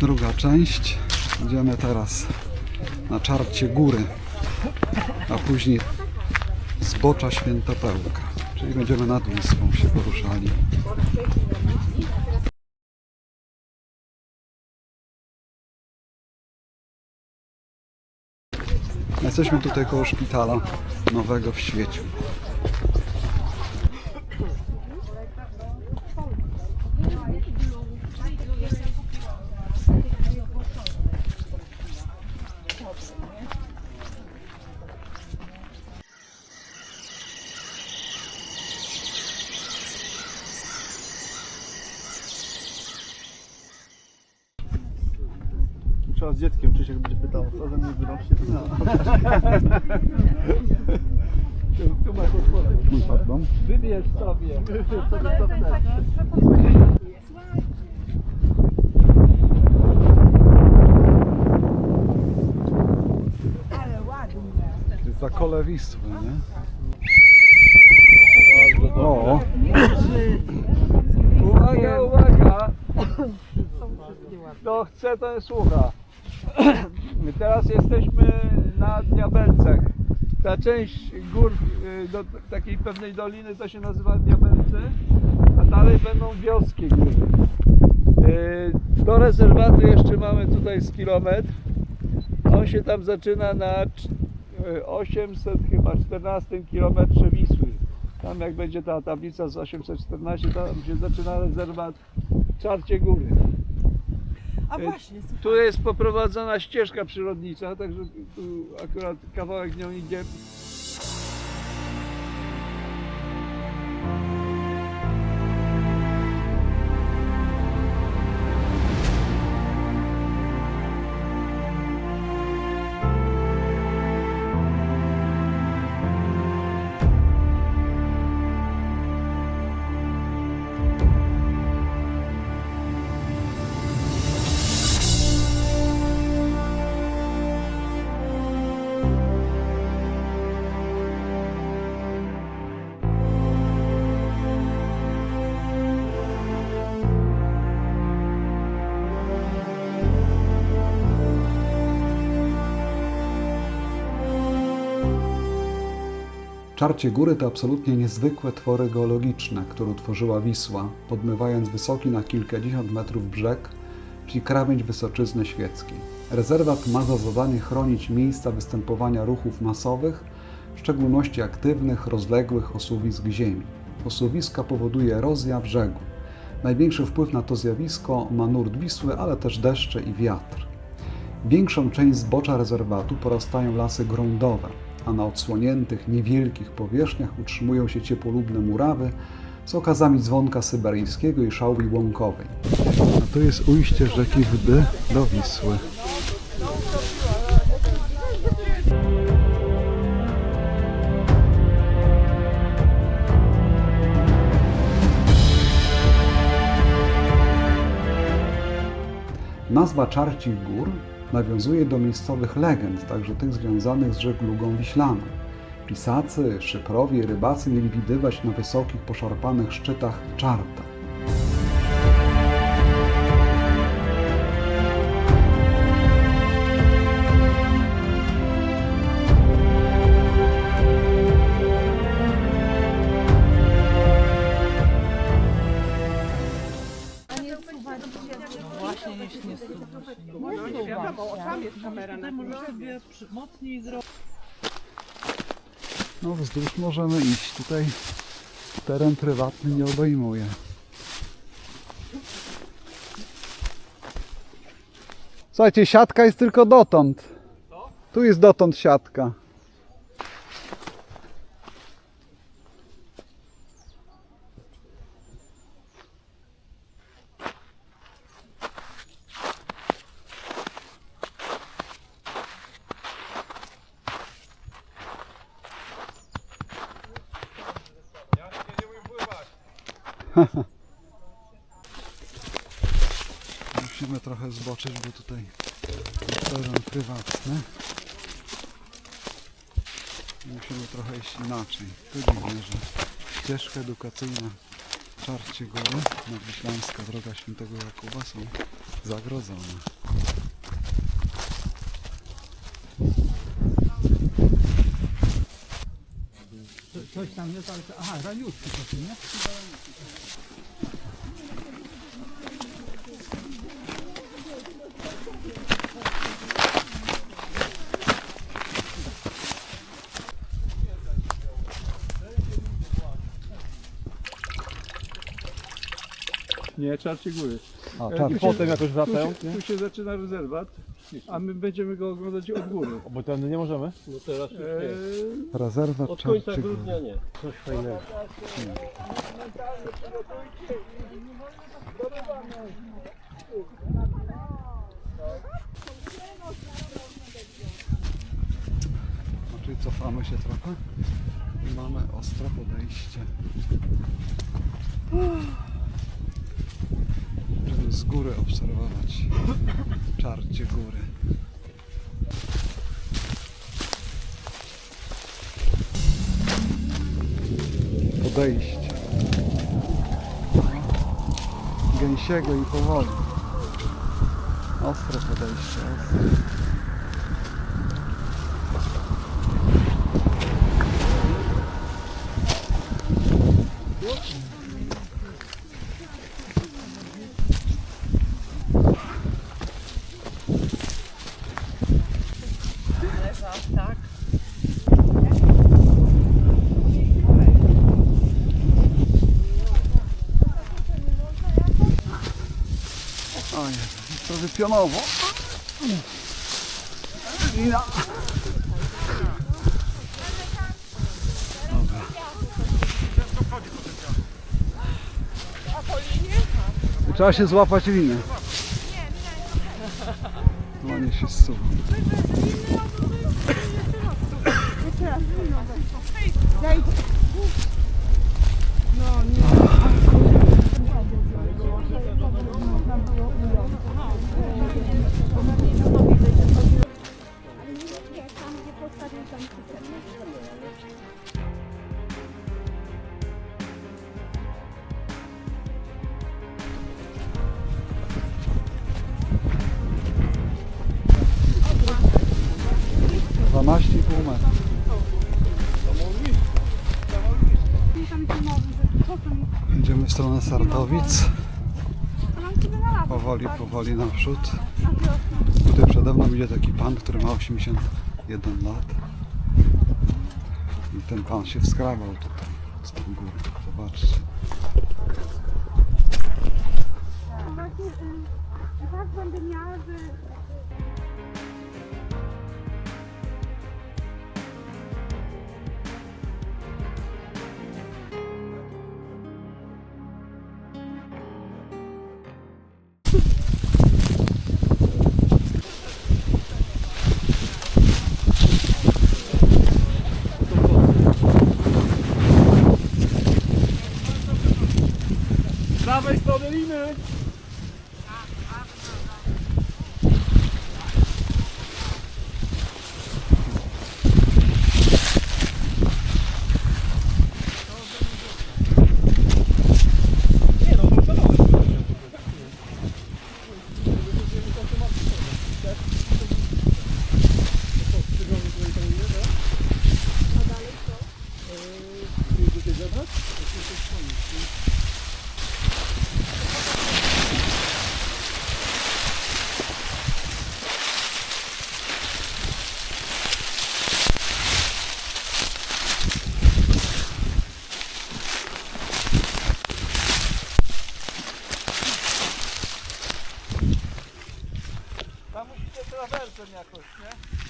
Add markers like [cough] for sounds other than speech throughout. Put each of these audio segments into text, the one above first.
druga część. Idziemy teraz na czarcie góry, a później zbocza Świętopełka. Czyli będziemy nad Wisłą się poruszali. Jesteśmy tutaj koło szpitala nowego w świeciu. Trzeba z dzieckiem, Krzysiek będzie pytał, co ze mnie wyrośnie. No. tu masz odpowiedź. Mój pardon. Wybierz sobie. Co to to Za kole Wisły, nie? O, Uwaga, uwaga! Kto chce, ten słucha. [clears throat] Teraz jesteśmy na Diabelcach. Ta część gór y, do takiej pewnej doliny to się nazywa Diabelcy, a dalej będą wioskie góry. Y, Do rezerwatu jeszcze mamy tutaj z kilometr. On się tam zaczyna na cz- y, 800 chyba 14 kilometrze Wisły. Tam jak będzie ta tablica z 814, tam się zaczyna rezerwat Czarcie Góry. A Y, właśnie. Tu jest poprowadzona ścieżka przyrodnicza, także tu akurat kawałek nią idzie. Czarcie góry to absolutnie niezwykłe twory geologiczne, które utworzyła Wisła, podmywając wysoki na kilkadziesiąt metrów brzeg, czyli krawędź Wysoczyzny Świeckiej. Rezerwat ma za zadanie chronić miejsca występowania ruchów masowych, w szczególności aktywnych, rozległych osuwisk ziemi. Osuwiska powoduje erozja brzegu. Największy wpływ na to zjawisko ma nurt Wisły, ale też deszcze i wiatr. Większą część zbocza rezerwatu porastają lasy gruntowe, a na odsłoniętych, niewielkich powierzchniach utrzymują się ciepłolubne murawy z okazami dzwonka syberyjskiego i szałwi łąkowej. A jest ujście rzeki Wdy do Wisły. Nazwa Czarcich Gór nawiązuje do miejscowych legend, także tych związanych z żeglugą wiślaną. Pisacy, szyprowie rybacy mieli widywać na wysokich, poszarpanych szczytach czarta. Mocniej zrobić. No wzdłuż możemy iść. Tutaj teren prywatny nie obejmuje. Słuchajcie, siatka jest tylko dotąd. Tu jest dotąd siatka. Musimy trochę zboczyć, bo tutaj teren prywatny. Musimy trochę iść inaczej. To dziwne, że ścieżka edukacyjna Czarcie Góry, Nadwiślańska Droga Świętego Jakuba są zagrodzone. Coś tam jest, ale... Aha, raniutki to nie? Nie, Czarcie Góry. A, czarcie. tu się- Potem jakoś Tu wracają? się, tu się zaczyna rezerwat, a my będziemy go oglądać od góry. Bo ten nie możemy? No teraz już nie. E, Rezerwat Od końca czarcie góry. grudnia nie. Coś fajnego. No, czyli cofamy się trochę i mamy ostre podejście. Z góry obserwować czarcie góry. Podejście. Gęsiego i powoli. Ostre podejście, ostre. O nie, pionowo. Lina. Dobra. Trzeba się złapać linę. No nie się zsuwa. Nie, Powoli, naprzód. Tutaj przede mną idzie taki pan, który ma 81 lat. I ten pan się wskradał tutaj z tą górę. Zobaczcie. Właśnie y, tak będę miała, że... haber iyi mi? Trawersem jakoś, nie?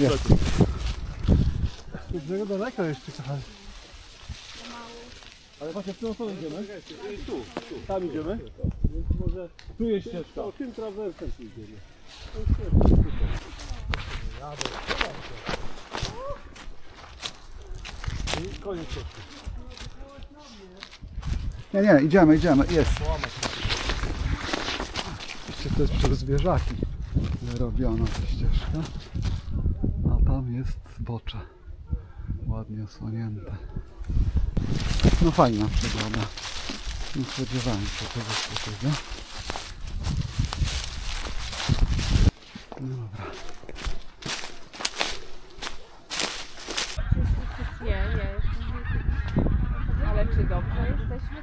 Nie. Jednego daleko jeszcze kochani. Ale właśnie w którą stronę idziemy? Tu, tu. Tam idziemy? Więc może... Tu jest ścieżka. O tym trawersem tu idziemy. I koniec ścieżki. Nie, nie, idziemy, idziemy, jest. Jeszcze to jest przez zwierzaki robiona ta ścieżka. Tam jest zbocze. Ładnie osłonięte. No fajna przygoda. Nie spodziewałem się czegoś takiego. No dobra. Nie, nie. Ale czy dobrze jesteśmy?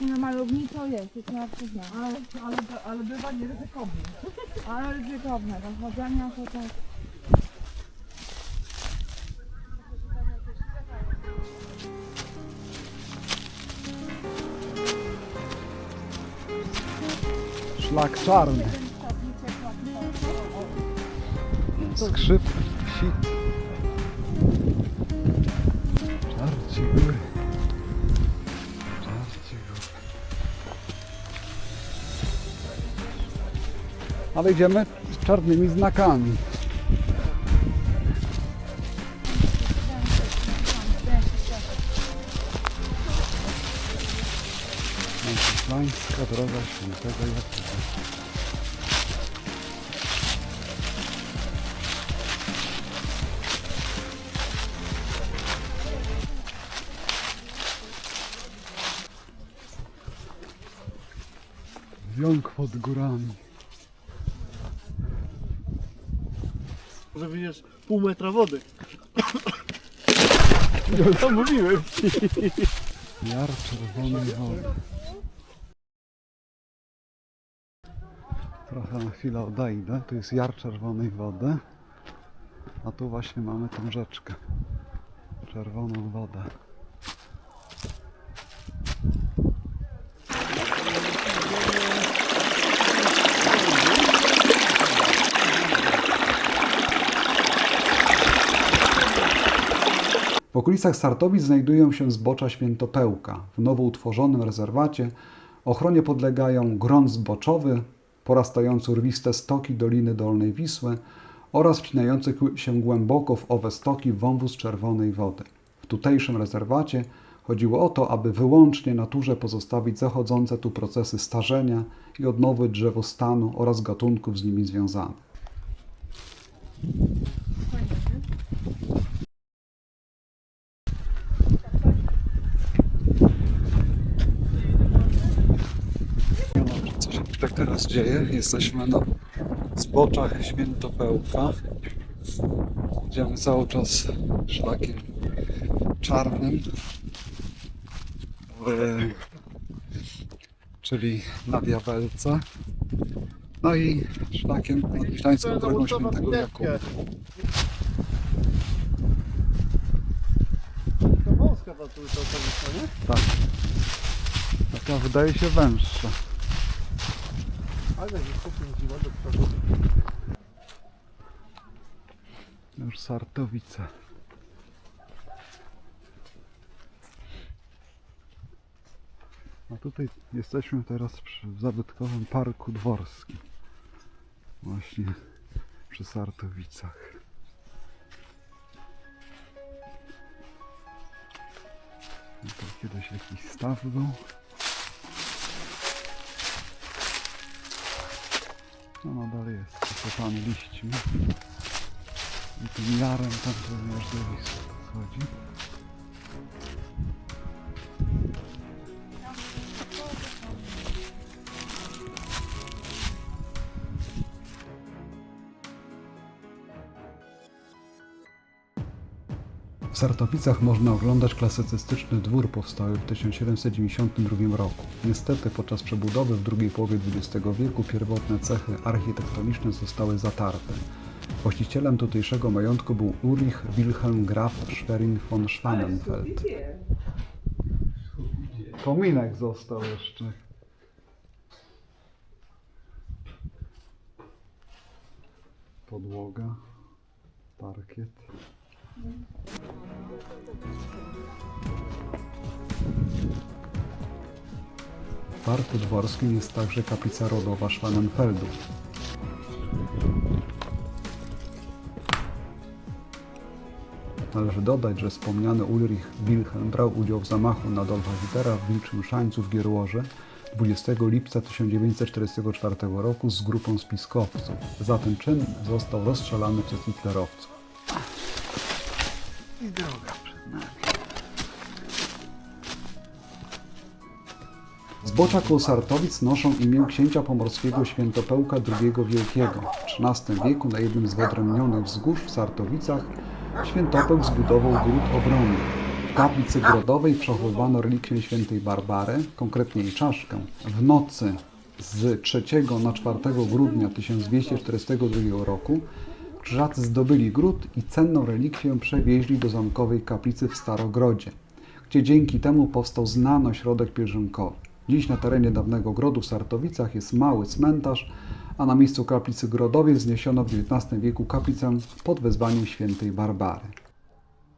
No malowniczo jest, to trzeba przyznać. Ale, ale, ale bywa nieryzykowne. Ale ryzykowne, do chodzenia to tak. Szlak czarny. Skrzyp, sit. Czarci góry. Góry. Ale idziemy z czarnymi znakami. Francisłańska droga świętego Jakuba. Wiąk pod górami. Może wyjdziesz pół metra wody. No mówiłem. Jar czerwonej wody. Trochę na chwilę odejdę. Tu jest jar czerwonej wody. A tu właśnie mamy tą rzeczkę. Czerwoną wodę. W okolicach Sartowic znajdują się zbocza Świętopełka. W nowo utworzonym rezerwacie ochronie podlegają grąd zboczowy, porastający urwiste stoki Doliny Dolnej Wisły oraz wcinający się głęboko w owe stoki wąwóz czerwonej wody. W tutejszym rezerwacie chodziło o to, aby wyłącznie naturze pozostawić zachodzące tu procesy starzenia i odnowy drzewostanu oraz gatunków z nimi związanych. Nie wiem, co się tak teraz dzieje. Jesteśmy na zboczach Świętopełka. Idziemy cały czas szlakiem czarnym, w, czyli na Diabelce. No i szlakiem nadwiślańską drogą Świętego Jakuba. To wąska ta tu ta ulica, nie? Tak. Taka wydaje się węższa. Ale jest pokręciła do przodu. Już Sartowice. A tutaj jesteśmy teraz przy zabytkowym parku dworskim. Właśnie przy Sartowicach. To kiedyś jakiś staw był. Posypany liśćmi. I tym jarem tam to aż do schodzi. W Sartowicach można oglądać klasycystyczny dwór powstały w 1792 roku. Niestety podczas przebudowy w drugiej połowie XX wieku pierwotne cechy architektoniczne zostały zatarte. Właścicielem tutejszego majątku był Ulrich Wilhelm Graf Schwerin von Schwanenfeld. Kominek został jeszcze. Podłoga, parkiet. Parku Dworskim jest także kaplica rodowa Schwanenfeldów. Należy dodać, że wspomniany Ulrich Wilhelm brał udział w zamachu na Adolfa Hitlera w Wilczym Szańcu w Gierłoże 20 lipca 1944 roku z grupą spiskowców. Za ten czyn został rozstrzelany przez hitlerowców. I droga przed nami. Zbocza koło Sartowic noszą imię księcia pomorskiego Świętopełka II Wielkiego. W XIII wieku na jednym z wyodrębnionych wzgórz w Sartowicach Świętopełk zbudował gród obronny. W kaplicy grodowej przechowywano relikwię świętej Barbary, konkretnie jej czaszkę. W nocy z 3 na 4 grudnia 1242 roku krzyżacy zdobyli gród i cenną relikwię przewieźli do zamkowej kaplicy w Starogrodzie, gdzie dzięki temu powstał znany ośrodek pielgrzymkowy. Dziś na terenie dawnego grodu w Sartowicach jest mały cmentarz, a na miejscu kaplicy grodowej wzniesiono w XIX wieku kaplicę pod wezwaniem świętej Barbary.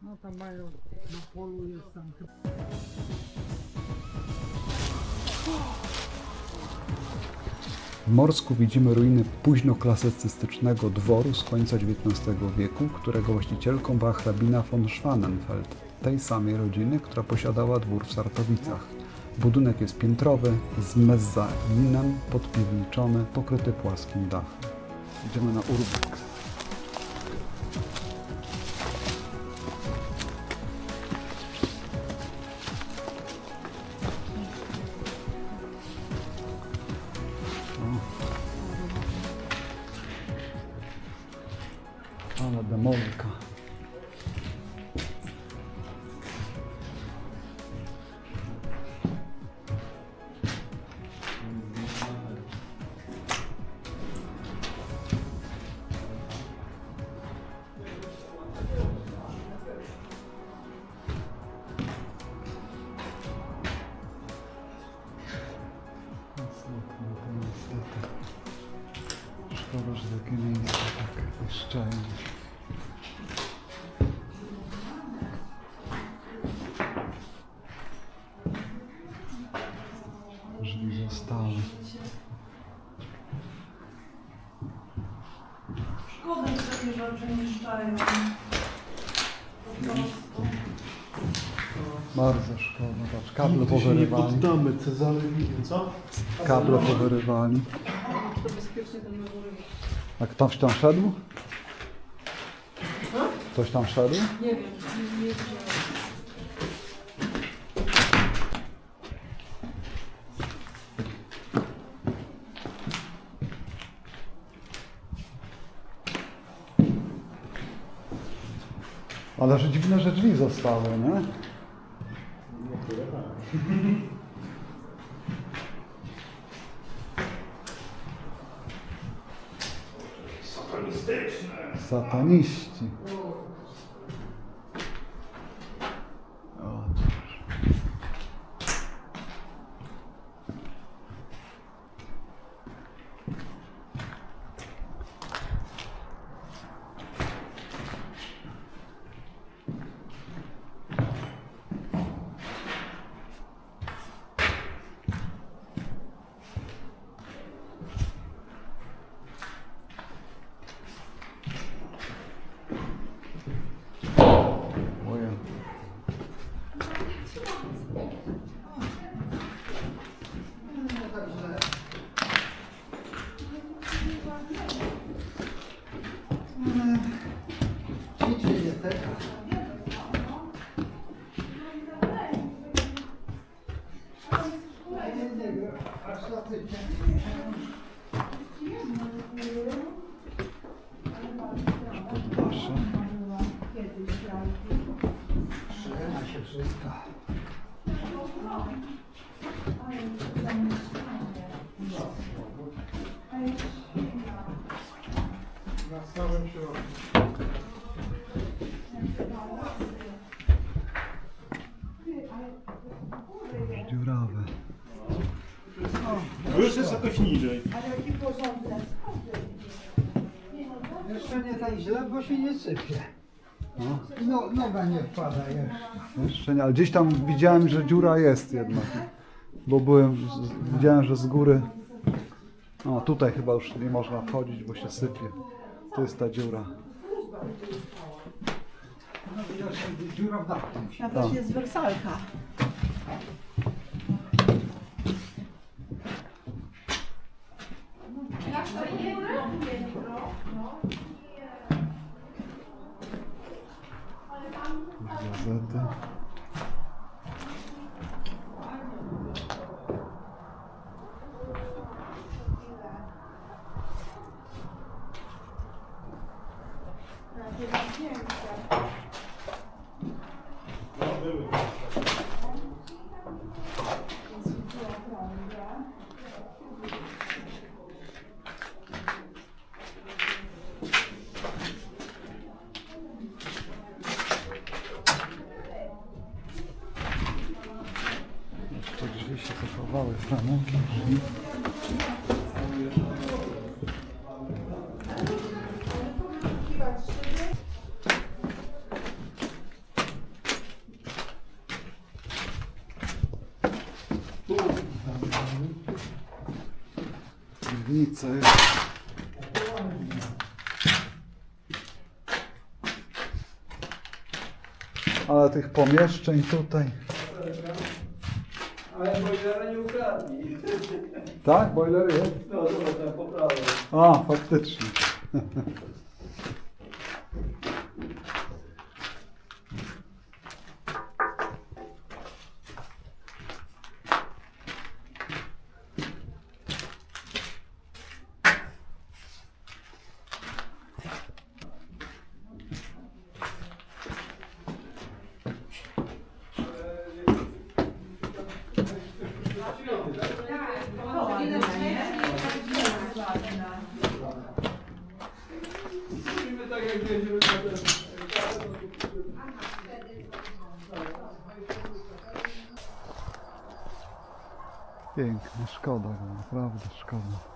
No tam mają, na polu jest tam. W Morsku widzimy ruiny późnoklasycystycznego dworu z końca XIX wieku, którego właścicielką była hrabina von Schwanenfeld, tej samej rodziny, która posiadała dwór w Sartowicach. Budynek jest piętrowy, z mezzaninem, podpiwniczony, pokryty płaskim dachem. Idziemy na urbex. Ale demolka. Że takie rzeczy niszczają. Bardzo szkoda, patrz, kable Nigdy się nie powyrywali. poddamy Cezarowi, co? Kable powyrywali. A ktoś tam szedł? Ktoś tam szedł? Nie wiem, nie wiem. Ale że dziwne, że drzwi zostały, nie? Sataniści. Dziurawe. Już jest jakoś niżej. Jeszcze nie tak źle, bo się nie sypie. No. No, noga nie wpada jeszcze. Jeszcze nie, ale gdzieś tam widziałem, że dziura jest jednak. Bo byłem, z- widziałem, że z góry. O, tutaj chyba już nie można wchodzić, bo się sypie. To jest ta dziura. Na też jest wersalka. Gazety. Jeszcze drzwi się zachowały, framugi, drzwi. Piwnica jest. Ale tych pomieszczeń tutaj. Ale boilera nie ukradli. Tak, boiler jest. No zobacz tam po prawej. A, faktycznie. [laughs] Musimy tak jak jedziemy na ten... Pięknie, szkoda go, naprawdę szkoda.